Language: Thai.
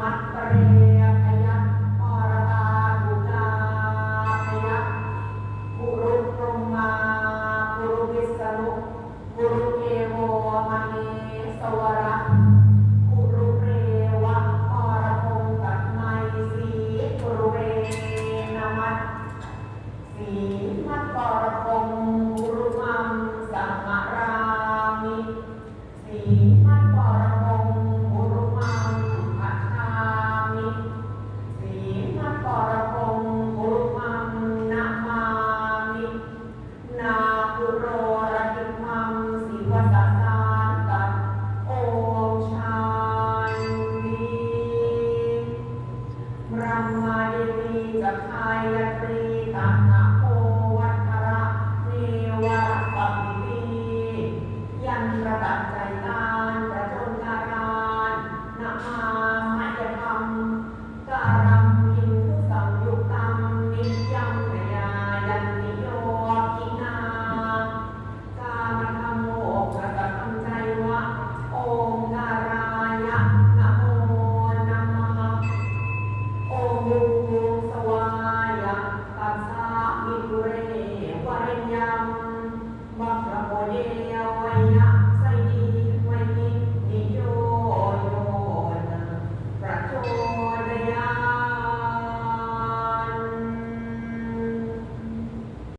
มัตเรพยัตปรตาบุตาพยัตปุรุปรมาปุรุวิสรุปุรุเกโวมณีสวระปุรุเรวะปรพงตัดไมสีปุรุเรนมัตสีมัตปรพงปุรุมังสังรามิสี ดับใจการจะจนการนามาหายธรรมการ